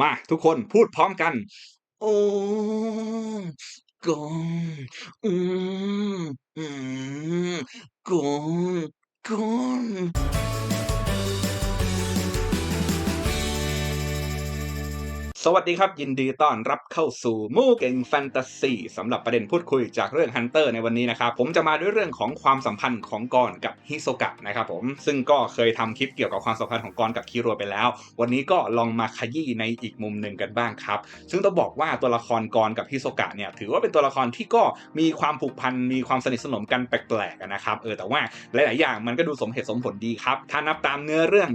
มาทุกคนพูดพร้อมกัน โอ้กงอืมอืมกงกง สวัสดีครับ ยินดีต้อนรับเข้าสู่มู่เก่งแฟนตาซีสำหรับประเด็นพูดคุยจากเรื่องฮันเตอร์ในวันนี้นะครับ ผมจะมาด้วยเรื่องของความสัมพันธ์ของกรกับฮิโซกะนะครับผมซึ่งก็เคยทำคลิปเกี่ยวกับความสัมพันธ์ของกรกับคิโรไปแล้ว วันนี้ก็ลองมาขยี้ในอีกมุมหนึ่งกันบ้างครับ ซึ่งต้องบอกว่าตัวละครกรกับฮิโซกะเนี่ยถือว่าเป็นตัวละครที่ก็มีความผูกพันมีความสนิทสนมกันแปลกๆนะครับเออแต่ว่าหลาย ๆ อย่างมันก็ดูสมเหตุสมผลดีครับถ้านับตามเนื้อเรื่อง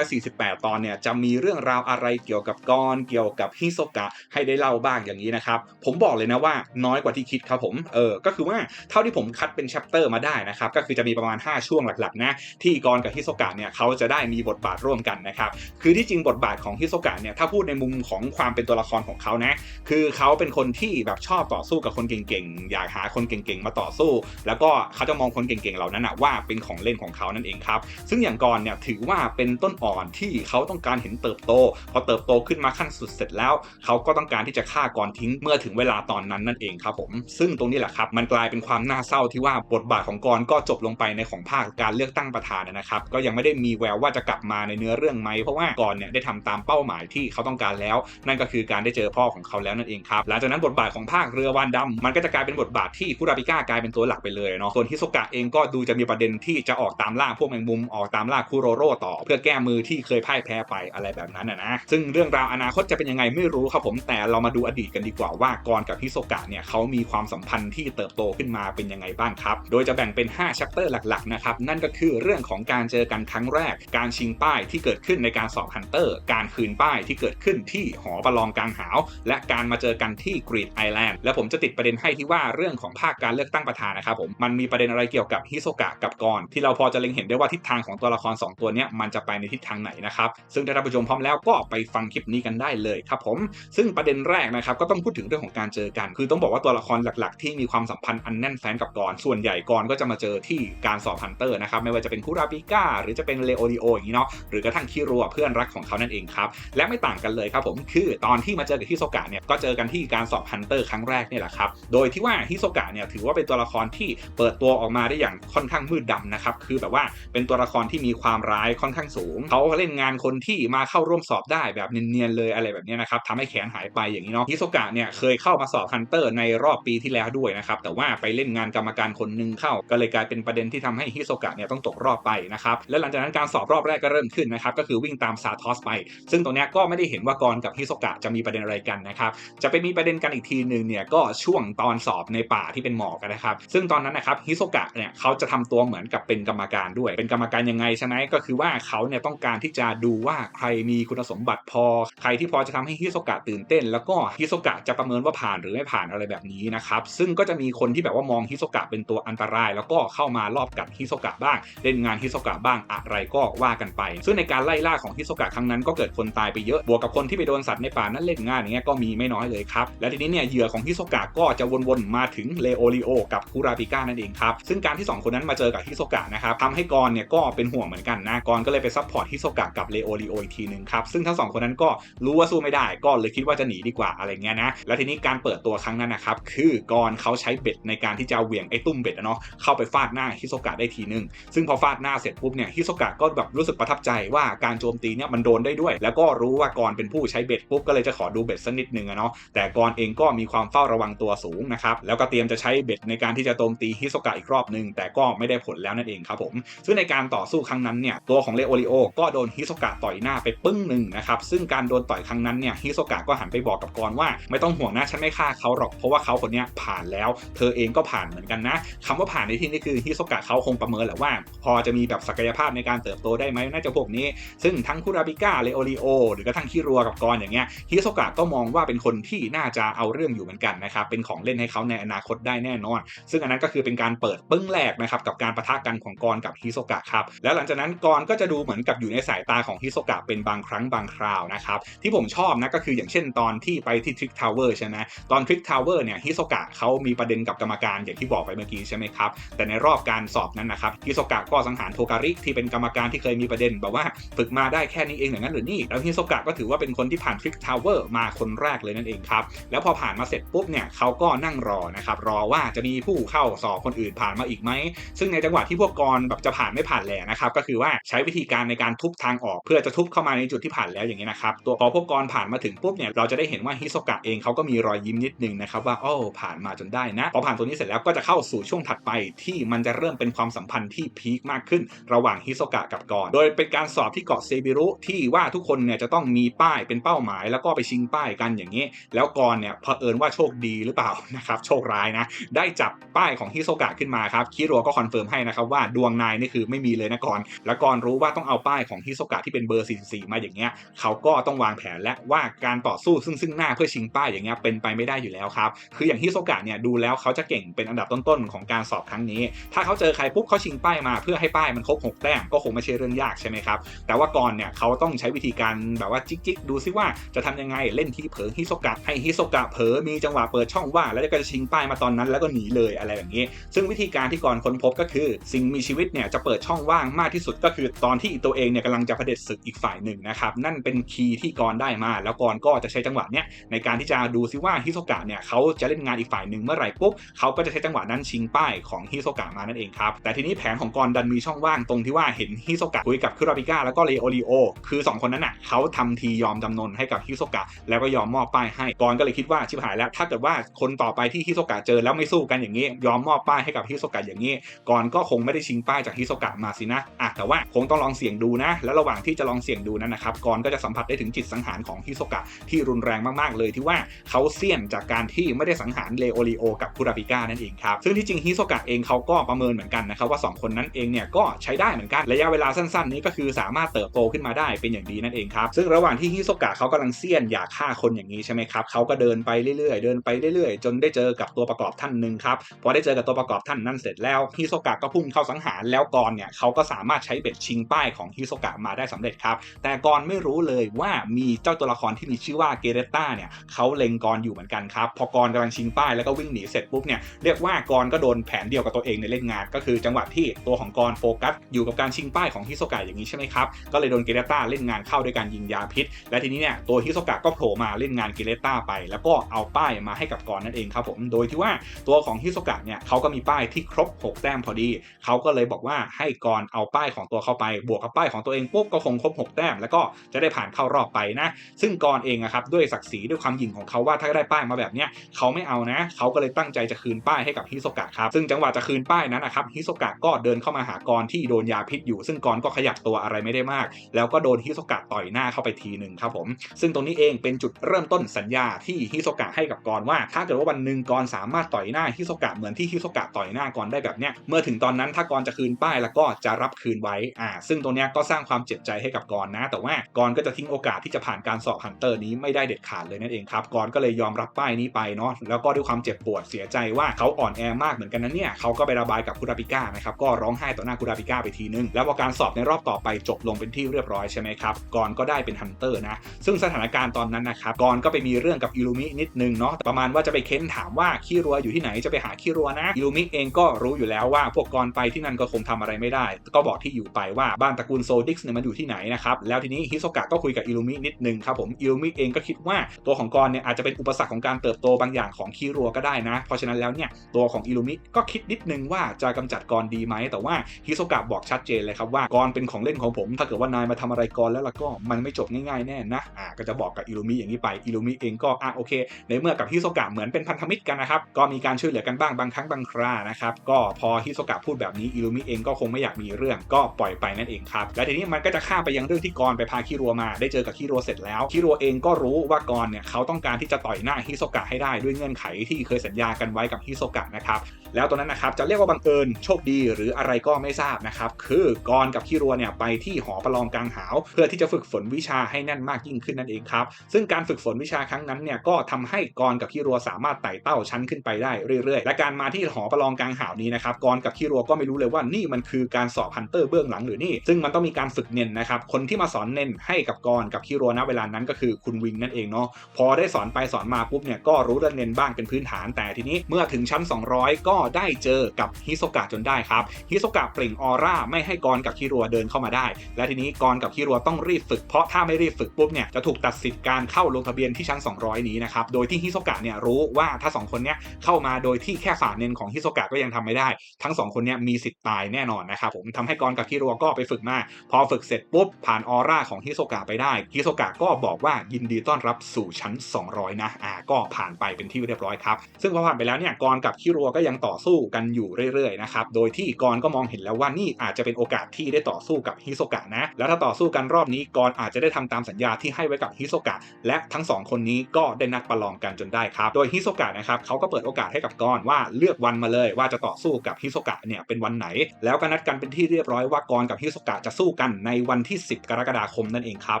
148 ตอนเนี่ยจะมีเรื่องราวอะไรเกี่ยวกับกรเกี่ยวกับฮิโซกะให้ได้เล่าบ้างอย่างนี้นะครับ ผมบอกเลยนะว่าน้อยกว่าที่คิดครับผมเออก็คือว่าเท่าที่ผมคัดเป็นแชปเตอร์มาได้นะครับก็คือจะมีประมาณ 5 ช่วงหลักๆนะที่กรกับฮิโซกะเนี่ยเขาจะได้มีบทบาทร่วมกันนะครับคือที่จริงบทบาทของฮิโซกะเนี่ยถ้าพูดในมุมของความเป็นตัวละครของเขานะคือเขาเป็นคนที่แบบชอบต่อสู้กับคนเก่งๆอยากหาคนเก่งๆมาต่อสู้ แล้วก็เขาจะมองคนเก่งๆเหล่านั้นนะว่าเป็นของเล่นของเขานั่นเองครับซึ่งอย่างกรเนี่ยถือว่าเป็นต้นอ่อนที่เขาต้องการเห็นเติบโต พอเติบโตขึ้นมาขั้นสุดเสร็จแล้ว เขาก็ต้องการที่จะฆ่ากรทิ้งเมื่อถึงเวลาตอนนั้นนั่นเองครับผมซึ่งตรงนี้แหละครับมันกลายเป็นความน่าเศร้าที่ว่าบทบาทของกรก็จบลงไปในของภาคการเลือกตั้งประธานนะครับ ก็ยังไม่ได้มีแววว่าจะกลับมาในเนื้อเรื่องไหมเพราะว่ากรเนี่ยได้ทำตามเป้าหมายที่เขาต้องการแล้ว นั่นก็คือการได้เจอพ่อของเขาแล้วนั่นเองครับหลังจากนั้นบทบาทของภาคเรือวานดำมันก็จะกลายเป็นบทบาทที่คุราบิก้ากลายเป็นตัวหลักไปเลยเนาะส่วนฮิโซกะเองก็ดูจะมีประเด็นที่จะออกตามล่าพวกแมงมุมออกตามล่าคุโรโร่ต่อ เพื่อแก้มือที่เคยพ่ายแพ้ไปอะไรแบบนั้นนะนะซึ่งเรื่องราวอนาคตจะเป็นยังไงไม่รู้ครับผมแต่เรามาดูอดีตกันดีกว่าว่ากรกับฮิโซกะเนี่ยเขามีความสัมพันธ์ที่เติบโตขึ้นมาเป็นยังไงบ้างครับโดยจะแบ่งเป็น5ชัปเตอร์หลักๆนะครับนั่นก็คือเรื่องของการเจอกันครั้งแรก การชิงป้ายที่เกิดขึ้นในการสอบฮันเตอร์ การคืนป้ายที่เกิดขึ้นที่หอประลองกลางหาว และการมาเจอกันที่กรีดไอแลนด์และผมจะติดประเด็นให้ที่ว่าเรื่องของภาคการเลือกตั้งประธานนะครับผมมันมีประเด็นอะไรเกี่ยวกับฮิโซกะกับกรที่เราพอจะเล็งเห็นได้ว่าทิศทางของตัวละคร 2 ตัวนี้มันจะไปในทิศทางไหนนะครับซึ่งถ้าท่านผู้ชมพร้อมแล้วก็ไปฟังคลิปนี้กันได้เลยครับผม ซึ่งประเด็นแรกนะครับก็ต้องพูดถึงเรื่องของการเจอกัน คือต้องบอกว่าตัวละครหลักๆ ที่มีความสัมพันธ์อันแน่นแฟ้นกับกรส่วนใหญ่กรก็จะมาเจอที่การสอบฮันเตอร์นะครับไม่ว่าจะเป็นคุราปิก้าหรือจะเป็นเลโอริโออย่างนี้เนาะหรือกระทั่งคิรัวเพื่อนรักของเขานั่นเองครับและไม่ต่างกันเลยครับผมคือตอนที่มาเจอกับฮิโซกะเนี่ยก็เจอกันที่การสอบฮันเตอร์ครั้งแรกนี่แหละครับโดยที่ว่าฮิโซกะเนี่ยถือว่าเป็นตัวละครที่เปิดตัวออกมาได้อย่างค่อนข้างมืดดำนะครับคือแบบว่าเป็นตัวละครที่มีความร้ายค่อนข้างสูง เขาเล่นงานคนที่มาเข้าร่วมสอบได้แบบเนียนๆเลยอะไรแบบนี้นะครับทำให้แขนหายไปอย่างนี้เนาะฮิโซกะเนี่ยเคยเข้ามาสอบฮันเตอร์ในรอบปีที่แล้วด้วยนะครับแต่ว่าไปเล่นงานกรรมการคนหนึ่งเข้า ก็เลยกลายเป็นประเด็นที่ทำให้ฮิโซกะเนี่ยต้องตกรอบไปนะครับและหลังจากนั้นการสอบรอบแรกก็เริ่มขึ้นนะครับก็คือวิ่งตามซาทอสไป ซึ่งตรงนี้ก็ไม่ได้เห็นว่ากรกับฮิโซกะจะมีประเด็นอะไรกันนะครับจะไปมีประเด็นกันอีกทีหนึ่งเนี่ยก็ช่วงตอนสอบในป่าที่เป็นหมอกนะครับซึ่งตอนนั้นนะครับฮิโซกะเนี่ยเขาจะทำตัวเหมือนกับเป็นกรรมการด้วย เป็นกรรมการยังไงใช่ไหมก็คือว่าเขาเนี่ยต้องการที่จะดูว่าใครมีคุณสมบัติพอ ใครที่พอจะทำให้ฮิโซกะตื่นเต้น แล้วก็ฮิโซกะจะประเมินว่าผ่านหรือไม่ผ่านอะไรแบบนี้นะครับซึ่งก็จะมีคนที่แบบว่ามองฮิโซกะเป็นตัวอันตราย แล้วก็เข้ามารอบกัดฮิโซกะบ้าง เล่นงานฮิโซกะบ้างอะไรก็ว่ากันไป ซึ่งในการไล่ล่าของฮิโซกะครั้งนั้นก็เกิดคนตายไปเยอะบวกกับคนที่ไปโดนสัตว์ในป่านั้นเล่นงานอย่างเงี้ยก็มีไม่น้อยเลยครับและทีนี้เนี่ยเหยื่อของฮิโซกะก็จะวนๆมาถึงเลโอริโอกับคูราปิก้านั่นเองครับซึ่งการที่สองคนนั้นมาเจอกับฮิโซกะนะครับทำให้กรเนี่ยก็เป็นห่วงเหมือนกันนะกรก็เลยไปซัพพอร์ตฮิโซกะกับเลโอริโออีกทีหนึ่งครับซึ่งทั้งสองคนนั้นก็รู้ว่าสู้ไม่ได้ก็เลยคิดว่าจะหนีดีกว่าอะไรเงี้ยนะแล้วทีนี้การเปิดตัวครั้งนั้นนะครับคือกรเขาใช้เบ็ดในการที่จะเหวี่ยงไอ้ตุ้มเบ็ดอะเนาะเข้าไปฟาดหน้าฮิโซกะได้ทีนึง ซึ่งพอฟาดหน้าเสร็จปุ๊บเนี่ยฮิโซกะก็แบบรู้สึกประทับใจว่าการโจมตีเนี่ยมันโดนได้ด้วย แล้วก็รู้ว่ากรเป็นผู้ใช้เบ็ดปุ๊บก็เลยจะขอดูเบ็ดสักนิดนึงอะเนาะแต่กรเองก็มีความเฝ้าระวังตัวสูงนะครับแล้วก็เตรียมจะใช้เบ็ดในการที่จะโจมตีฮิโซกะอีกรอบนึงแต่ก็ไม่ได้ผลแล้วนั่นเองครับผม ซึ่งในการต่อสู้ครั้งนั้นเนี่ยตัวของเลโอริโอก็โดนฮิโซกะต่อยหน้าไปปึ้งหนึ่งนะครับซึ่งการโดนต่อยครั้งนั้นเนี่ยฮิโซกะก็หันไปบอกกับกรว่า ไม่ต้องห่วงนะฉันไม่ฆ่าเขาหรอกเพราะว่าเขาคนนี้ผ่านแล้ว เธอเองก็ผ่านเหมือนกันนะคำว่าผ่านในที่นี้คือฮิโซกะเขาคงประเมินแหละว่า พอจะมีแบบศักยภาพในการเติบโตได้ไหมน่าจะพวกนี้ ซึ่งทั้งคุราบิก้าเลโอริโอหรือกระทั่งคิรัวกับกรอย่างเงี้ยฮิโซกะก็มองว่าเป็นคนที่น่าจะเอาเรื่องอยู่เหมือนกันนะครับเป็นของเล่นให้เขาในอนาคตได้แน่นอน ซึ่งอันนั้นก็คือเป็นการเปิดปึ้งแรกนะครับกับการประทะกันของกรกับฮิโซกะครับแล้วหลังจากนั้นกรก็จะดูเหมือนกับอยู่ในสายตาของฮิโซกะเป็นบางครั้งบางคราวนะครับที่ผมชอบนะก็คืออย่างเช่นตอนที่ไปที่ทริกทาวเวอร์ใช่ไหมตอนทริกทาวเวอร์เนี่ยฮิโซกะเขามีประเด็นกับกรรมการอย่างที่บอกไปเมื่อกี้ใช่ไหมครับ แต่ในรอบการสอบนั้นนะครับฮิโซกะก็สังหารโทการิที่เป็นกรรมการที่เคยมีประเด็นแบบว่าฝึกมาได้แค่นี้เองอย่างนั้นหรือนี่แล้วฮิโซกะก็ถือว่าเป็นคนที่ผ่านทริกทาวเวอร์มาคนแรกเลยนั่นเองครับแล้วพอผ่านมาเสร็จปุ๊บเนี่ยเขาก็นั่งรอนะครับรอว่าจะมีผู้เข้าสอบคนอื่นผ่านมาอีกไหมซึ่งในจังหวะที่พวกกรแบบจะผ่านไม่ผ่านแหละนะครับก็คือว่าใช้วิธีการในการทุบทางออก เพื่อจะทุบเข้ามาในจุดที่ผ่านแล้วอย่างนี้นะครับตัวพอพวกกรผ่านมาถึงปุ๊บเนี่ยเราจะได้เห็นว่าฮิโซกะเองเขาก็มีรอยยิ้มนิดนึงนะครับว่าโอ้ผ่านมาจนได้นะพอผ่านตัวนี้เสร็จแล้วก็จะเข้าสู่ช่วงถัดไปที่มันจะเริ่มเป็นความสัมพันธ์ที่พีคมากขึ้น ระหว่างฮิโซกะกับกรโดยเป็นการสอบที่เกาะเซบิรุที่ว่าทุกคนเนี่ยจะต้องมีป้ายเป็นเป้าหมาย แล้วก็ไปชิงป้ายกันอย่างนี้ แล้วกรเนี่ยเผอิญว่าโชคดีหรือเปล่านะครับโชคร้ายนะได้จับป้ายของฮิโซกะขึ้นมาครับคิรัวก็คอนเฟิร์มให้นะครับว่าดวงนายนี่คือไม่มีเลยนะกรแล้วกรรู้ว่าต้องเอาป้ายของฮิโซกะที่เป็นเบอร์ 44 มาอย่างเงี้ยเขาก็ต้องวางแผนและว่าการต่อสู้ซึ่งซึ่งหน้าเพื่อชิงป้ายอย่างเงี้ยเป็นไปไม่ได้อยู่แล้วครับ คืออย่างฮิโซกะเนี่ยดูแล้วเขาจะเก่งเป็นอันดับต้นๆของการสอบครั้งนี้ ถ้าเขาเจอใครปุ๊บเขาชิงป้ายมาเพื่อให้ป้ายมันครบ6แต้มก็คงไม่ใช่เรื่องยากใช่ไหมครับ แต่ว่าก่อนเนี่ยเขาต้องใช้วิธีการแบบว่าจิกๆ ดูซิว่าจะทำยังไงเล่นที่เผลอฮิโซกะให้ฮิโซกะเผลอมีจังหวะเปิดช่องว่างแล้วก็จะชิงป้ายมาตอนนั้นแล้วก็หนีเลยอะไรแบบนี้ ซึ่งวิธีการที่ก่อนค้นพบก็คือ สิ่งมีชีวิตเนี่ยจะเปิดช่องว่างมากที่สุดก็คือตอนที่ตัวเองเนี่ยกำลังจะเผด็จศึกอีกฝ่ายหนึ่งนะครับนั่นเป็นคีย์ที่กรได้มาแล้วกรก็จะใช้จังหวะเนี้ยในการที่จะดูซิว่าฮิโซกะเนี่ยเขาจะเล่นงานอีกฝ่ายหนึ่งเมื่อไหร่ปุ๊บเขาก็จะใช้จังหวะนั้นชิงป้ายของฮิโซกะมานั่นเองครับแต่ทีนี้แผนของกรดันมีช่องว่างตรงที่ว่าเห็นฮิโซกะคุยกับคุราบิก้าแล้วก็เลโอริโอคือ 2 คนนั้นน่ะเขาทำทียอมจำนนให้กับฮิโซกะแล้วก็ยอมมอบป้ายให้กรก็เลยคิดว่าชิบหายแล้ว ถ้าเกิดว่าคนต่อไปที่ฮิโซกะเจอแล้วไม่สู้กันอย่างนี้ ยอมมอบป้ายให้กับฮิโซกะอย่างนี้กรก็คงไม่ได้ชิงป้ายจากฮิโซกะมาสินะอะแต่ว่าคงต้องลองเสี่ยงดูนะ แล้วระหว่างที่จะลองเสี่ยงดูนั้นนะครับกรก็จะสัมผัสได้ถึงจิตสังหารของฮิโซกะที่รุนแรงมากๆ เลยที่ว่าเขาเสี่ยงจากการที่ไม่ได้สังหารเลโอริโอกับคุราบิก้านั่นเองครับซึ่งที่จริงฮิโซกะเองเขาก็ประเมินเหมือนกันนะครับว่า 2 คนนั้นเองเนี่ยก็ใช้ได้เหมือนกันระยะเวลาสั้นๆ นี้ก็คือสามารถเติบโตขึ้นมาได้เป็นอย่างดีนั่นเองครับซึ่งระหว่างที่ฮิโซกะเขากำลังเสี่ยนอยากฆ่าคนอย่างนี้ใช่ไหมครับเขาก็เดินไปเรื่อยๆ เดินไปเรื่อยๆ จนได้เจอกับตัวประกอบท่านหนึ่งครับพอได้เจอกับตัวประกอบท่านนั้นเสร็จแล้วฮิโซกะก็พุ่งเข้าสังหารแล้วกรเนี่ยเขาก็สามารถใช้เบ็ดชิงป้ายของฮิโซกะมาได้สำเร็จครับแต่กรไม่รู้เลยว่ามีเจ้าตัวัวละครที่มีชื่อว่าเกเรต้าเนี่ยเขาเล็งกรอยู่เหมือนกันครับ พอกรกำลังชิงป้ายแล้วก็วิ่งหนีเสร็จปุ๊บเนี่ยเรียกว่ากรก็โดนแผนเดียวกับตัวเองในเล่นงาน ก็คือจังหวะที่ตัวของกรโฟกัสอยู่กับการชิงป้ายของฮิโซกะอย่างนี้ใช่ไหมครับก็เลยโดนเกเรต้าเล่นงานเข้าด้วยการยิงยาพิษ และทีนี้เนี่ยตัวฮิโซกะก็โผล่มาเล่นงานเกเรต้าไป แล้วก็เอาป้ายมาให้กับกรนั่นเองครับผมโดยที่ว่าตัวของฮิโซกะเนี่ยเขาก็มีป้ายที่ครบ 6 แต้มพอดีเขาก็เลยบอกว่าให้กรเอาป้ายของตัวเข้าไป บวกกับป้ายของตัวเองปุ๊บก็คงครบ 6 แต้มแล้วก็จะได้ผ่านเข้ารอบไปนะซึ่งกรเองนะครับด้วยศักดิ์ศรีด้วยความหยิ่งของเขาว่าถ้าได้ป้ายมาแบบเนี้ยเขาไม่เอานะ เขาก็เลยตั้งใจจะคืนป้ายให้กับฮิโซกะครับซึ่งจังหวะจะคืนป้ายนั้นนะครับฮิโซกะก็เดินเข้ามาหากรที่โดนยาพิษอยู่ ซึ่งกรก็ขยับตัวอะไรไม่ได้มาก แล้วก็โดนฮิโซกะต่อยหน้าเข้าไปทีหนึ่งครับผมซึ่งตรงนี้เองเป็นจุดเริ่มต้นสัญญาที่ฮิโซกะให้กับกรว่า ถ้าเกิดว่าวันหนึ่งกรสามารถต่อยหน้าฮิโซกะเหมือนที่ฮิโซกะต่อยหน้ากรได้แบบเนี้ยเมื่อถึงตอนนั้นถ้ากรจะคืนป้ายแล้วก็จะรับคืนไว้อ่าซึ่งตรงนี้ก็สร้างความเจ็บใจให้กับกรนะ แต่ว่ากรก็จะทิ้งโอกาสที่จะผ่านการสอบฮันเตอร์นี้ไม่ได้เด็ดขาดเลยนั่นเองครับกรก็เลยยอมรับป้ายนี้ไปเนาะแล้วก็ด้วยความเจ็บปวดเสียใจว่าเขาอ่อนแอมากเหมือนกันนะเนี่ยเขาก็ไประบายกับคุราปิก้านะครับก็ร้องไห้ต่อหน้าคุราปิก้าไปทีนึง แล้วพอการสอบในรอบต่อไปจบลงเป็นที่เรียบร้อยใช่ไหมครับกรก็ได้เป็นฮันเตอร์นะซึ่งสถานการณ์ตอนนั้นนะครับกรก็ไปมีเรื่องกับอิลูมินิดนึงเนาะประมาณว่าจะไปเค้นถามว่าขี้รัวอยู่ที่ไหนจะไปหาขี้รัวนะอิลูมิเองก็รู้อยู่แล้วว่าพวกกรไปที่นั่นก็คงทำอะไรไม่ได้ ก็บอกที่อยู่ไปว่าบ้านตระกูลโซดิกส์เนี่ยมันอยู่ที่ไหนนะครับแล้วทีนี้ฮิโซกะก็คุยกับอิลูมินิดนึงครับผมอิลูมิเองก็คิดว่าตัวของกรเนี่ยอาจจะเป็นอุปสรรคของการเติบโตบางอย่างของคีรัวก็ได้นะ เพราะฉะนั้นแล้วเนี่ยตัวของอิลูมิก็คิดนิดนึงว่าจะกำจัดกรดีไหม แต่ว่าฮิโซกะบอกชัดเจนเลยครับว่ากรเป็นของเล่นของผม ถ้าเกิดว่านายมาทำอะไรกรแล้วล่ะก็มันไม่จบง่ายๆแน่นะอ่าก็จะบอกกับอิลูมิอย่างนี้ไปอิลูมิเองก็อะโอเค ในเมื่อกับฮิโซกะเหมือนเป็นพันธมิตรกันนะครับก็มีการช่วยเหลือกันบ้างบางครั้งบางครานะครับก็พอฮิโซกะพูดแบบนี้อิลูมิเองก็คงไม่อยากมีเรื่องก็ปล่อยไปนั่นเองครับและทีนี้มันก็จะข้ามไปยังเรื่องที่กรไปพาคิรัวมาได้เจอกับคิรัวเสร็จแล้วคิรัวเองก็รู้ว่ากรเนี่ยเขาต้องการที่จะต่อยหน้าฮิโซกะให้ได้ด้วยเงื่อนไขที่เคยสัญญากันไว้กับฮิโซกะนะครับแล้วตอนนั้นนะครับจะเรียกว่าบังเอิญโชคดีหรืออะไรก็ไม่ทราบนะครับคือกรกับคิรัวเนี่ยไปที่หอประลองกลางหาว เพื่อที่จะฝึกฝนวิชาให้แน่นมากยิ่งขึ้นนั่นเองครับซึ่งการฝึกฝนวิชาครั้งนั้นเนี่ยก็ทำให้กรกับคิรัวสามารถไต่เต้าชั้นขึ้นไปได้เรื่อยๆ และการมาที่หอประลองกลางหาวนี้นะครับกรกับคิรัวก็ไม่รู้เลยว่านี่มันคือการสอบฮันเตอร์เบื้องหลังหรือนี่ ซึ่งมันต้องมีการฝึกเน้นนะครับคนที่มาสอนเน้นให้กับกรกับคิรัวณเวลานั้นก็คือคุณวิงนั่นเองเนาะพอได้สอนไปสอนมาปุ๊บเนี่ยก็รู้เรื่องเนนบ้างเป็นพื้นฐาน แต่ทีนี้เมื่อถึงชั้น 200 ก็ได้เจอกับฮิโซกะจนได้ครับฮิโซกะเปล่งออร่าไม่ให้กรกับคิรัวเดินเข้ามาได้ และทีนี้กรกับคิรัวต้องรีบฝึกเพราะถ้าไม่รีบฝึกปุ๊บเนี่ยจะถูกตัดสิทธิ์การเข้าลงทะเบียนที่ชั้น 200 นี้นะครับโดยที่ฮิโซกะเนี่ยรู้ว่าถ้าสองคนเนี้ยเข้ามาโดยที่แค่ฝ่าเนนของฮิโซกะก็ยังทำไม่ได้ ทั้งสองคนเนี้ยมีสิทธิ์ตายแน่นอนนะครับผมทำให้กรกับคิรัวก็ไปฝึกมา พอฝึกเสร็จปุ๊บผ่านออร่าของฮิโซกะไปได้ฮิโซกะก็บอกว่ายินดีต้อนรับสู่ชั้น 200 นะอ่าก็ผ่านไปเป็นที่เรียบร้อยครับ ซึ่งพอผ่านไปแล้วเนี่ยกรกับคิรัวก็ยังต่อสู้กันอยู่เรื่อยๆนะครับโดยที่กรก็มองเห็นแล้วว่านี่อาจจะเป็นโอกาสที่ได้ต่อสู้กับฮิโซกะนะแล้วถ้าต่อสู้กันรอบนี้กรอาจจะได้ทำตามสัญญาที่ให้ไว้กับฮิโซกะและทั้งสองคนนี้ก็ได้นัดประลองกันจนได้ครับ โดยฮิโซกะนะครับเขาก็เปิดโอกาสให้กับกรว่าเลือกวันมาเลยว่าจะต่อสู้กับฮิโซกะเนี่ยเป็นวันไหน แล้วก็นัดกันเป็นที่เรียบร้อยว่ากรกับฮิโซกะจะสู้กันในวันที่ 10 กรกฎาคมนั่นเองครับ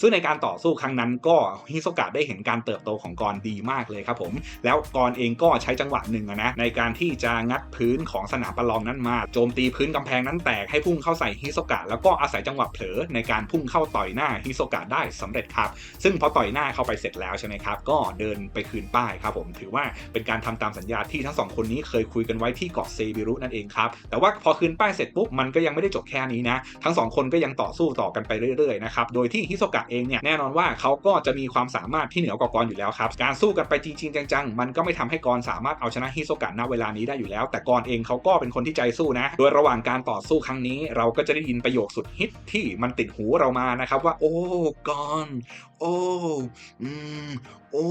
ซึ่งในการต่อสู้ครั้งนั้นก็ฮิโซกะได้เห็นการเติบโตของกรดีมากเลยครับผม แล้วกรเองก็ใช้จังหวะหนึ่งนะในการที่จะงัดพื้นของสนามประลองนั้นมา โจมตีพื้นกำแพงนั้นแตกให้พุ่งเข้าใส่ฮิโซกะแล้วก็อาศัยจังหวะเผลอในการพุ่งเข้าต่อยหน้าฮิโซกะได้สำเร็จครับ ซึ่งพอต่อยหน้าเข้าไปเสร็จแล้วใช่ไหมครับ ก็เดินไปคืนป้ายครับผม ถือว่าเป็นการทำตามสัญญาที่ทั้งสองคนนี้เคยคุยกันไว้ที่เกาะเซบิรุนั่นเองครับ แต่ว่าพอคืนป้ายเสร็จปุ๊บมันก็ยังไม่ได้จบแค่นี้นะ ทั้งสองคนก็ยังต่อสู้ต่อกันไปเรื่อยๆนะครับ โดยที่ฮิโซกะเองเนี่ยแน่นอนว่าเขาก็จะมีความสามารถที่เหนือกว่ากรอยู่แล้วครับ การสู้กันไปจริงๆจังๆ มันก็ไม่ทำให้กรสามารถเอาชนะฮิโซกะณเวลานี้ได้อยู่แล้ว แต่กรเองเขาก็เป็นคนที่ใจสู้นะ โดยระหว่างการต่อสู้ครั้งนี้ เราก็จะได้ยินประโยคสุดฮิตที่มันติดหูเรามานะครับว่าโอ้กร โอ้อืมโอ้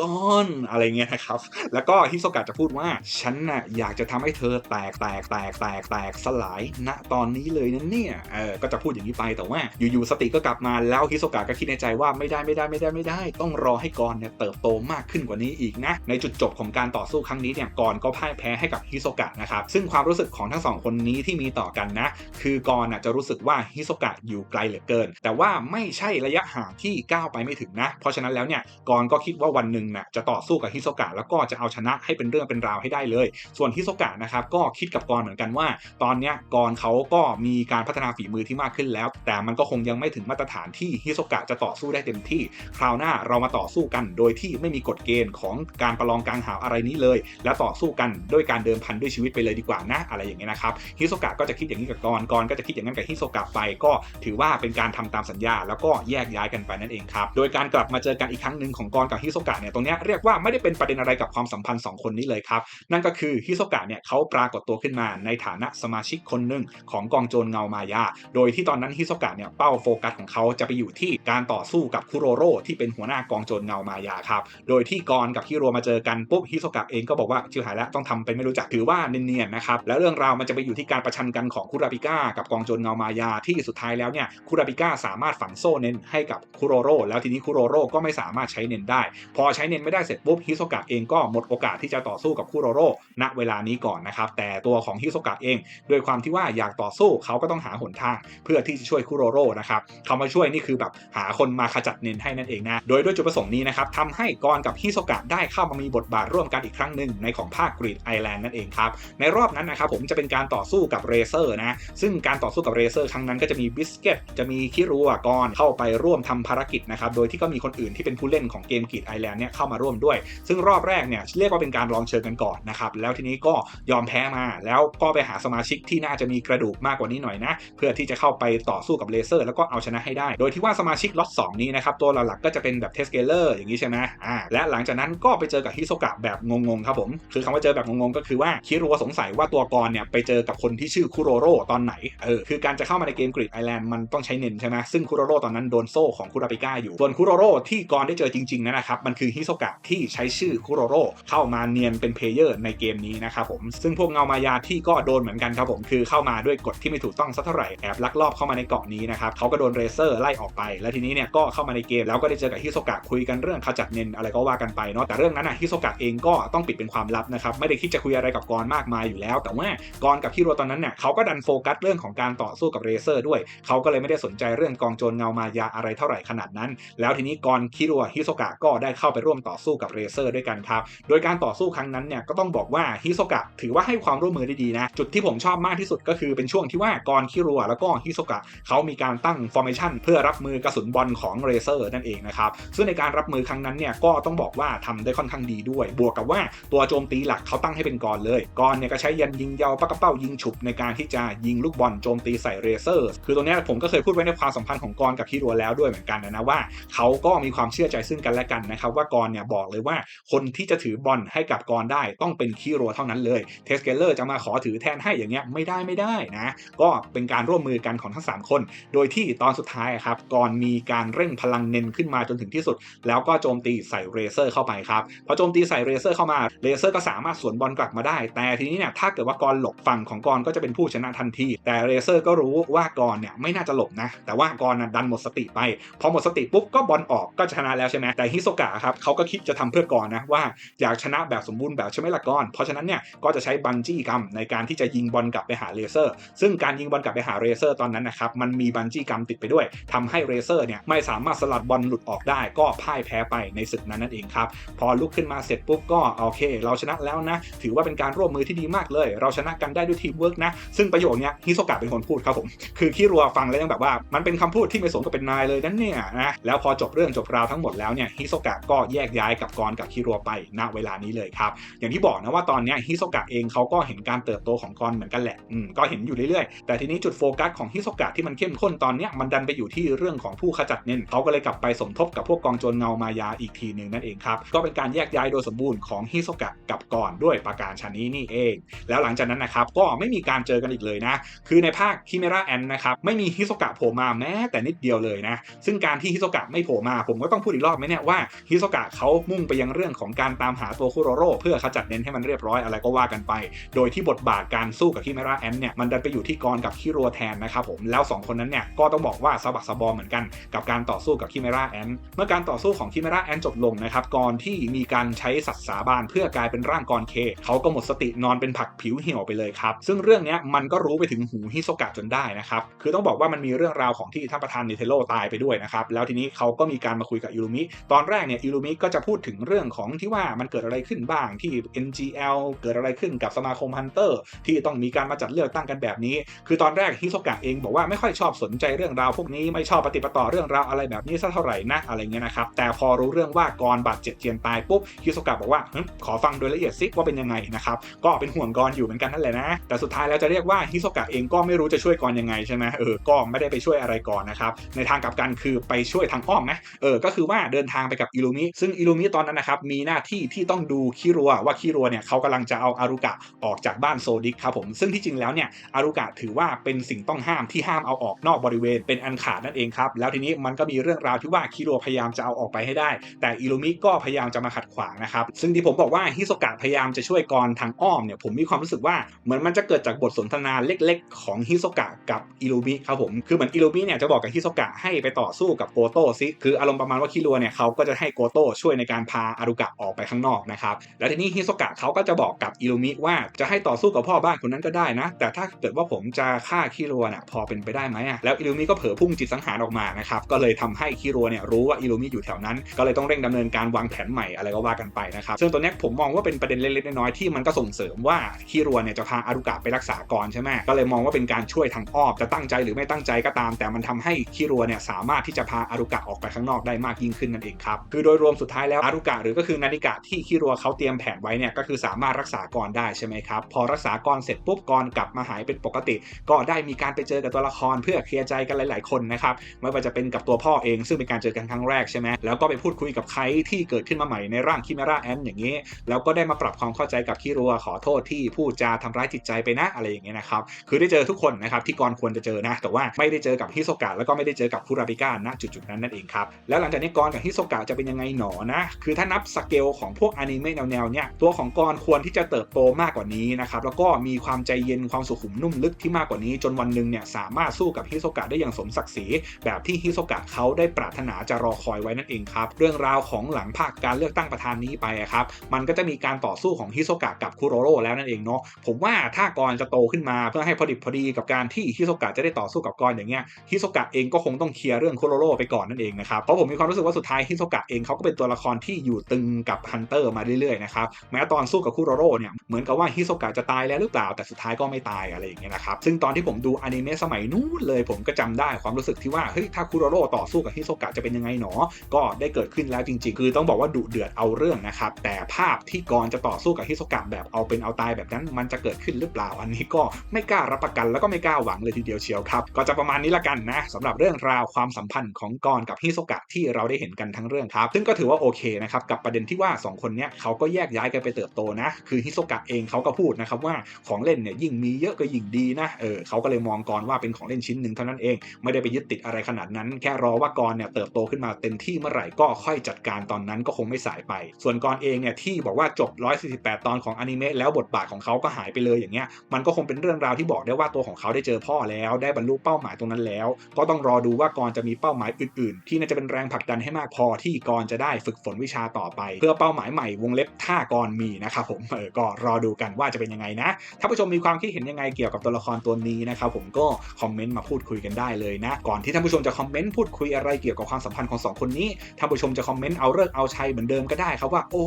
ก้อนอะไรเงี้ยนะครับ แล้วก็ฮิโซกะจะพูดว่า ฉันน่ะอยากจะทำให้เธอแตกแตกแตกแตกแตกสลายณตอนนี้เลยนะเนี่ย เออ ก็จะพูดอย่างนี้ไปแต่ว่าอยู่ๆสติก็กลับมาแล้วฮิโซกะก็คิดในใจว่าไม่ได้ไม่ได้ไม่ได้ไม่ได้ ต้องรอให้กอนเนี่ยเติบโตมากขึ้นกว่านี้อีกนะ ในจุดจบของการต่อสู้ครั้งนี้เนี่ยกอนก็พ่ายแพ้ให้กับฮิโซกะนะครับ ซึ่งความรู้สึกของทั้งสองคนนี้ที่มีต่อกันนะ คือกอนน่ะจะรู้สึกว่าฮิโซกะอยู่ไกลเหลือเกิน แต่ว่าไม่ใช่ระยะห่างที่ก้าวไปไม่ถึงนะ เพราะฉะนั้นแล้วเนี่ยกอนก็คิดว่าวันหนึ่งน่ะจะต่อสู้กับฮิโซกะแล้วก็จะเอาชนะให้เป็นเรื่องเป็นราวให้ได้เลย ส่วนฮิโซกะนะครับก็คิดกับกอนเหมือนกันว่า ตอนเนี้ยกอนเขาก็มีการพัฒนาฝีมือที่มากขึ้นแล้ว แต่มันก็คงยังไม่ถึงมาตรฐานที่ฮิโซกะจะต่อสู้ได้เต็มที่ คราวหน้าเรามาต่อสู้กันโดยที่ไม่มีกฎเกณฑ์ของการประลองกลางหาวอะไรนี้เลย แล้วต่อสู้กันด้วยการเดิมพันด้วยชีวิตไปเลยดีกว่านะอะไรอย่างเงี้ยนะครับฮิโซกะก็จะคิดอย่างนี้กับกอนกอนก็จะคิดอย่างนั้นกับฮิโซกะไปก็ถือว่าเป็นการทำตามสัญญา แล้วก็แยกย้ายกันไปนั่นเองครับโดยการกลับมาเจอกันอีกครั้งหนึ่งของกอนกับฮิโซกะเนี่ยตรงนี้เรียกว่าไม่ได้เป็นประเด็นอะไรกับความสัมพันธ์ 2 คนนี้เลยครับ นั่นก็คือฮิโซกะเนี่ยเขาปรากฏตัวขึ้นมาในฐานะสมาชิกคนหนึ่งของกองโจรเงามายา โดยที่ตอนนั้นฮิโซกะเนี่ยเป้าโฟกัสของเขาจะไปอยู่ที่การต่อสู้กับคุโรโร่ที่เป็นหัวหน้ากองโจรเงามายาครับโดยที่กอนกับฮิโรมาเจอกันปุ๊บฮิโซกะเองก็บอกว่าชื่อหายแล้วต้องทำเป็นไม่รู้จักถือว่าเนียนๆนะครับแล้วเรื่องราวมันจะไปอยู่ที่การประชันกันของคุราปิก้ากับกองโจรเงามายาที่สุดท้ายแล้วเนี่ยคุราปิก้าสามารถฝังโซ่เน้นให้กับคุโรโรแล้วทีนี้คุโรโร่ก็ไม่สามารถใช้เนนได้ พอใช้เนนไม่ได้เสร็จปุ๊บฮิโซกะเองก็หมดโอกาสที่จะต่อสู้กับคุโรโร่ณเวลานี้ก่อนนะครับแต่ตัวของฮิโซกะเอง ด้วยความที่ว่าอยากต่อสู้เขาก็ต้องหาหนทาง เพื่อที่จะช่วยคุโรโร่นะครับเขามาช่วยนี่คือแบบหาคนมาขจัดเนนให้นั่นเองนะโดยด้วยจุดประสงค์นี้นะครับทำให้กอนกับฮิโซกะได้เข้ามามีบทบาทร่วมกันอีกครั้งหนึ่งในของภาคกรีดไอแลนด์นั่นเองครับในรอบนั้นนะครับผมจะเป็นการต่อสู้กับเรเซอร์นะซึ่งการต่อสู้กับเรเซอร์ครั้งนั้นก็จะมีบิสเกตจะมีคิรัวกอนเข้าไปร่วมทำภารกิจนะครับโดยที่ก็มีคนอื่นที่เป็นผู้เล่นของเกมกรีดไอแลนด์เนี่ยเข้ามาร่วมด้วย ซึ่งรอบแรกเนี่ยเรียกว่าเป็นการลองเชิญกันก่อนนะครับแล้วทีนี้ก็ยอมแพ้มา แล้วก็ไปหาสมาชิกที่น่าจะมีกระดูกมากกว่านี้หน่อยนะ เพื่อที่จะเข้าไปต่อสู้กับเลเซอร์แล้วก็เอาชนะให้ได้ โดยที่ว่าสมาชิกล็อต2นี้นะครับตัวหลักๆก็จะเป็นแบบเทสเกเลอร์อย่างนี้ใช่ไหมอ่าและหลังจากนั้นก็ไปเจอกับฮิโซกะแบบงงๆครับผมคือคำว่าเจอแบบงงๆก็คือว่าคิรัวสงสัยว่าตัวกรเนี่ยไปเจอกับคนที่ชื่อคุโรโร่ตอนไหนเออคือการจะเข้ามาในเกมกรีดไอแลนด์มันต้องใช้เน้นใช่ไหมซึ่งคุโรโร่ตอนนั้นโดนโซ่ของคุราปิก้าอยู่ ส่วนคุโรโร่ที่กรได้เจอจริงๆนั่นนะครับ มันคือฮิโซกะที่ใช้ชื่อคุโรโร่เข้ามาเนียนเป็นเพลเยอร์ในเกมนี้นะครับผมซึ่งพวกเงามายาที่ก็โดนเหมือนกันครับผมคือเข้ามาด้วยกฎที่ไม่ถูกต้องสักเท่าไหร่แอบลักลอบเข้ามาในเกาะนี้นะครับเขาก็โดนเรเซอร์ไล่ออกไป แล้วทีนี้เนี่ยก็เข้ามาในเกมแล้วก็ได้เจอกับฮิโซกะคุยกันเรื่องขจัดเนนอะไรก็ว่ากันไปเนาะแต่เรื่องนั้นนะฮิโซกะเองก็ต้องปิดเป็นความลับนะครับไม่ได้คิดจะคุยอะไรกับกรมากมายอยู่แล้ว แต่ว่ากรกับฮิโรตอนนั้นเนี่ยเขาก็ดันโฟกัสเรื่องของการต่อสู้กับเรเซอร์ด้วยเขาก็เลยไม่ได้สนใจเรื่องกองโจรเงามายาอะไรเท่าไหร่ขนาดนั้นแล้วทีนี้กรคิรัวฮิโซกะก็ได้เข้าไปร่วมต่อสู้กับเรเซอร์ด้วยกันครับ โดยการต่อสู้ครั้งนั้นเนี่ยก็ต้องบอกว่าฮิโซกะถือว่าให้ความร่วมมือได้ดีนะ จุดที่ผมชอบมากที่สุดก็คือเป็นช่วงที่ว่ากรคิรัวแล้วก็ฮิโซกะเขามีการตั้งฟอร์เมชันเพื่อรับมือกระสุนบอลของเรเซอร์นั่นเองนะครับ ซึ่งในการรับมือครั้งนั้นเนี่ยก็ต้องบอกว่าทำได้ค่อนข้างดีด้วย บวกกับว่าตัวโจมตีหลักเขาตั้งให้เป็นกรเลยกรเนี่ยก็ใช้ยันยิงยาวปากกระเป้ายิงฉุบในการที่จะยิงลูกบอลโจมตีใส่เรเซอร์ คือตรงนี้ผมก็เคยพูดไว้ในความสัมพันธ์ของกรกับฮิรัวแล้วด้วยเหมือนกันนะว่าเขาก็มีความเชื่อใจซึ่งกันและกันนะครับว่ากรเนี่ยบอกเลยว่าคนที่จะถือบอลให้กับกรได้ต้องเป็นคิรัวเท่านั้นเลยเทสเกเลอร์จะมาขอถือแทนให้อย่างเงี้ยไม่ได้ไม่ได้นะก็เป็นการร่วมมือกันของทั้ง 3 คน โดยที่ตอนสุดท้ายครับกรมีการเร่งพลังเน้นขึ้นมาจนถึงที่สุด แล้วก็โจมตีใส่เรเซอร์เข้าไปครับพอโจมตีใส่เรเซอร์เข้ามาเรเซอร์ก็สามารถสวนบอลกลับมาได้ แต่ทีนี้เนี่ยถ้าเกิดว่ากรหลบฝั่งของกรก็จะเป็นผู้ชนะทันที แต่เรเซอร์ก็รู้ว่ากรเนี่ยไม่น่าจะหลบนะ แต่ว่ากรนะดันหมดสติไปพอหมดสติปุ๊บก็บอลออกก็ชนะแล้วใช่ไหมแต่ฮิโซกะครับเขาก็คิดจะทำเพื่อกรนนะว่าอยากชนะแบบสมบูรณ์แบบใช่ไหมล่ะกรเพราะฉะนั้นเนี่ยก็จะใช้บันจี้กัมในการที่จะยิงบอลกลับไปหาเรเซอร์ ซึ่งการยิงบอลกลับไปหาเรเซอร์ตอนนั้นนะครับมันมีบันจี้กัมติดไปด้วยทำให้เรเซอร์เนี่ยไม่สามารถสลัดบอลหลุดออกได้ ก็พ่ายแพ้ไปในศึกนั้นนั่นเองครับพอลุกขึ้นมาเสร็จปุ๊บก็โอเค เราชนะแล้วนะถือว่าเป็นการร่วมมือที่ดีมากเลย เราชนะกันได้ด้วยทีมเวิร์กนะซึ่งประโยคนี้ฮิโซกะเป็นคนพูดครับผมคือคิรัวฟังแล้วยังแบบว่ามันเป็นคำพูดที่ไม่สมกับเป็นนายเลยนั่นเนี่ยนะแล้วพอจบเรื่องจบราวทั้งหมดแล้วเนี่ยฮิโซกะก็แยกย้ายกับกรกับคิรัวไปณเวลานี้เลยครับ อย่างที่บอกนะว่าตอนนี้ฮิโซกะเองเขาก็เห็นการเติบโตของกรเหมือนกันแหละอืมก็เห็นอยู่เรื่อยๆ แต่ทีนี้จุดโฟกัสของฮิโซกะที่มันเข้มข้นตอนนี้มันดันไปอยู่ที่เรื่องของผู้ขจัดเน้นเขาก็เลยกลับไปสมทบกับพวกกองโจรเงามายาอีกทีหนึ่งนั่นเองครับก็เป็นการแยกย้ายโดยสมบูรณ์ของฮิโซกะกับกรด้วยประการชนนี้นี่เอง แล้วหลังจากนั้นนะครับก็ไม่มีการเจอกันอีกเลยนะคือในภาคคิเมราแอนนะครับไม่มีฮิโซกะโผล่มาแม้แต่นิดเดียวเลยนะซึ่งการที่ฮิโซโซกะไม่โผล่มาผมก็ต้องพูดอีกรอบไหมเนี่ยว่าฮิโซกะเขามุ่งไปยังเรื่องของการตามหาตัวคุโรโร่เพื่อขจัดเน้นให้มันเรียบร้อยอะไรก็ว่ากันไป โดยที่บทบาทการสู้กับคิเมราแอนเนี่ยมันดันไปอยู่ที่กรกับคิโรแทนนะครับผมแล้ว 2 คนนั้นเนี่ยก็ต้องบอกว่าสะบักสะบอมเหมือนกันกับการต่อสู้กับคิเมราแอนเมื่อการต่อสู้ของคิเมราแอนจบลงนะครับก่อนที่มีการใช้สัตว์สาบานเพื่อกลายเป็นร่างกรเคเขาก็หมดสตินอนเป็นผักผิวเหี่ยวไปเลยครับซึ่งเรื่องนี้มันก็รู้ไปถึงหูฮิโซกะจนได้นะครับคือต้องบอกว่ามันมีเรื่องราวของที่ท่านประธานนิเทโรตายไปด้วยนะครับแล้วทีนี้เขาก็มีการมาคุยกับอิรุมิตอนแรกเนี่ยอิรุมิก็จะพูดถึงเรื่องของที่ว่ามันเกิดอะไรขึ้นบ้างที่ NGL เกิดอะไรขึ้นกับสมาคมฮันเตอร์ที่ต้องมีการมาจัดเลือกตั้งกันแบบนี้ คือตอนแรกฮิโซกะเองบอกว่าไม่ค่อยชอบสนใจเรื่องราวพวกนี้ไม่ชอบปฏิปต่อเรื่องราวอะไรแบบนี้สักเท่าไหร่นะอะไรเงี้ยนะครับแต่พอรู้เรื่องว่ากรบาดเจ็บเจียนตายปุ๊บฮิโซกะบอกว่าขอฟังโดยละเอียดซิว่าเป็นยังไงนะครับก็เป็นห่วงกรอยู่เหมือนกันนั่นแหละนะ แต่สุดท้ายแล้วจะเรียกว่าฮิโซกะเองก็ไม่รู้จะช่วยกรยังไงใช่ไหมเออก็ไม่ได้ไปช่วยอะไรก่อนนะครับในทางกลับกันคือไปช่วยทางอ้อมนะเออก็คือว่าเดินทางไปกับอิลูมิซึ่งอิลูมิตอนนั้นนะครับมีหน้าที่ที่ต้องดูคิรัวว่าคิรัวเนี่ยเขากำลังจะเอาอารุกะออกจากบ้านโซดิกครับผมซึ่งที่จริงแล้วเนี่ยอารุกะถือว่าเป็นสิ่งต้องห้ามที่ห้ามเอาออกนอกบริเวณเป็นอันขาดนั่นเองครับแล้วทีนี้มันก็มีเรื่องราวที่ว่าคิรัวพยายามจะเอาออกไปให้ได้ แต่อิลูมิก็พยายามจะมาขัดขวางนะครับซึ่งที่ผมบอกว่าฮิโซกะพยายามจะช่วยกรทางอ้อมเนี่ยผมมีความรู้สึกว่าเหมือนมันจะเกิดจากบทสนทนาเล็ก ๆ ของฮิโซกะกับอิลูมิครับผมคือเหมือนอิลูมิเนี่ยจะบอกกับฮิโซกะให้ไปต่อสู้กับโกโต้ซิคืออารมณ์ประมาณว่าคิรัวเนี่ยเขาก็จะให้โกโต้ช่วยในการพาอารุกะออกไปข้างนอกนะครับแล้วทีนี้ฮิโซกะเขาก็จะบอกกับอิลูมิว่าจะให้ต่อสู้กับพ่อบ้านคนนั้นก็ได้นะ แต่ถ้าเกิดว่าผมจะฆ่าคิรัวเนี่ยพอเป็นไปได้ไหมอะแล้วอิลูมิก็เผลอพุ่งจิตสังหารออกมานะครับก็เลยทำให้คิรัวเนี่ยรู้ว่าอิลูมิอยู่แถวนั้น ก็เลยต้องเร่งดำเนินการวางแผนใหม่อะไรก็ว่ากันไปนะครับซึ่งตัวนี้ผมมองว่าเป็นประเด็นเล็กๆน้อยๆที่มันก็ส่งเสริมว่าคิรัวเนี่ยจะพาอารุกะไปรักษาก่อนใช่ไหมก็เลยมองว่าเป็นการช่วยทางอ้อมจะตั้งใจหรือไม่ตั้งใจก็ตาม แต่มันทำให้คิรัวเนี่ยสามารถที่จะพาอารุกะออกไปข้างนอกได้มากยิ่งขึ้นนั่นเองครับคือโดยรวมสุดท้ายแล้วอารุกะหรือก็คือนาฬิกะที่คิรัวเขาเตรียมแผนไว้เนี่ยก็คือสามารถรักษากรได้ใช่ไหมครับพอรักษากรเสร็จปุ๊บกรกลับมาหายเป็นปกติ ก็ได้มีการไปเจอกับตัวละครเพื่อเคลียร์ใจกันหลาย ๆ คนนะครับไม่ว่าจะเป็นกับตัวพ่อเองซึ่งเป็นการเจอกันครั้งแรกใช่ไหมแล้วก็ไปพูดคุยกับใครที่เกิดขึ้นมาใหม่ในร่างคิเมราแอนอย่างนี้ แล้วก็ได้มาปรับความเข้าใจกับคิรัวขอโทษที่พูดจาทำร้ายจิตใจไปนะอะไรอย่างเงี้ยนะครับคือได้เจอทุกคนนะครับที่กรควรจะเจอนะ แต่ว่าไม่ได้เจอกับฮิโซกะแล้วก็ไม่ได้เจอกับคุราบิก้าณจุดแบบนั้นนั่นเองครับ แล้วหลังจากนี้กรกับฮิโซกะจะเป็นยังไงหนอนะ คือถ้านับสเกลของพวกอนิเมะแนวๆเนี่ยตัวของกรควรที่จะเติบโตมากกว่านี้นะครับแล้วก็มีความใจเย็นความสุขุมนุ่มลึกที่มากกว่านี้ จนวันหนึ่งเนี่ยสามารถสู้กับฮิโซกะได้อย่างสมศักดิ์ศรีแบบที่ฮิโซกะเขาได้ปรารถนาจะรอคอยไว้นั่นเองครับเรื่องราวของหลังภาคการเลือกตั้งประธานนี้ไปครับมันก็จะมีการต่อสู้ของฮิโซกะกับคุโรโร่แล้วนั่นเองเนาะผมว่าถ้ากรจะโตขึ้นมาเพื่อให้พอดิบพอดีกับการที่ฮิโซกะจะได้ต่อสู้กับกรอย่างเงี้ยฮิโซกะเองก็คงต้องเคลียร์เรื่องคุโรโร่ไปก่อนนั่นเองนะครับ เพราะผมมีความรู้สึกว่าสุดท้ายฮิโซกะเองเขาก็เป็นตัวละครที่อยู่ตึงกับฮันเตอร์มาเรื่อยๆนะครับแม้ตอนสู้กับคุโรโร่เนี่ยเหมือนกับว่าฮิโซกะจะตายแล้วหรือเปล่าแต่สุดท้ายก็ไม่ตายอะไรอย่างเงี้ยนะครับซึ่งตอนที่ผมดูอนิเมะสมัยนู้นเลยผมก็จำได้ความรู้สึกที่ว่าเฮ้ยถ้าคุโรโร่ต่อสู้กับฮิโซกะจะเป็นยังไงหนอ ก็ได้เกิดขึ้นแล้วจริงๆ คือต้องบอกว่าดุเดือดเอาเรื่องนะครับแต่ภาพที่กรจะต่อสู้กับฮิโซกะแบบเอาเป็นเอาตายแบบนั้นมันจะเกิดขึ้นหรือเปล่าอันนี้ก็ไม่กล้ารับประกันแล้วก็ไม่กล้าหวังเลยทีเดียวเชียวครับก็จะประมาณนี้ละกันนะสำหรับเรื่องราวความสัมพันธ์ของกรกับฮิโซกะที่เราได้เห็นกันทั้งเรื่องครับ ซึ่งก็ถือว่าโอเคนะครับกับประเด็นที่ว่าสองคนเนี้ยเขาก็แยกย้ายกันไปเติบโตนะ คือฮิโซกะเองเขาก็พูดนะครับว่าของเล่นเนี่ยยิ่งมีเยอะก็ยิ่งดีนะเออเขาก็เลยมองกรว่าเป็นของเล่นชิ้นหนึ่งเท่านั้นเองไม่ได้ไปยึดติดอะไรขนาดนั้น แค่รอว่ากรเนี่ยเติบโตขึ้นมาเต็มที่เมื่อไหร่ก็ค่อยจัดการตอนนั้นก็คงไม่สายไป ส่วนกรเองเนี่ยที่บอกว่าจบ 148 ตอนของอนิเมะแล้วบทบาทของเขาก็หายไปเลยอย่างเงี้ยมันก็คงเป็นเรื่องราวที่บอกได้ว่าตัวของเขาได้เจอพ่อแล้วได้บรรลุเป้าหมายตรงนั้นแล้ว ก็ต้องรอดูว่ากรจะมีเป้าหมายอื่น ๆ ที่น่าจะเป็นแรงผลักดันให้มากพอที่กรจะได้ฝึกฝนวิชาต่อไป เพื่อเป้าหมายใหม่วงเล็บถ้ากรมีนะครับผมเออก็รอดูกันว่าจะเป็นยังไงนะ ถ้าผู้ชมมีความคิดเห็นยังไงเกี่ยวกับตัวละครตัวนี้นะครับผมก็คอมเมนต์มาพูดคุยกันได้เลยนะ ก่อนที่ท่านผู้ชมจะคอมเมนต์พูดคุยอะไรเกี่ยวกับความสัมพันธ์ของสองคนนี้ท่านผู้ชมจะคอมเมนต์เอาเลิกเอาชัยเหมือนเดิมก็ได้ครับว่า โอ้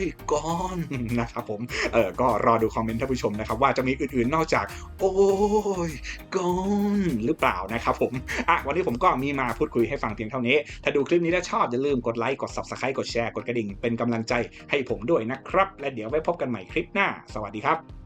ยกอนนะครับผมเออก็รอดูคอมเมนต์ท่านผู้ชมนะครับว่าจะมีอื่นๆนอกจาก โอ้ยกอนหรือเปล่านะครับผมอะวันนี้ผมก็มีมาพูดคุยให้ฟังเพียงเท่านี้ ถ้าดูคลิปนี้แล้วชอบอย่าลืมกดไลค์ กด subscribe กดแชร์ กดกระดิ่ง เป็นกำลังใจให้ผมด้วยนะครับ และเดี๋ยวไว้พบกันใหม่คลิปหน้า สวัสดีครับ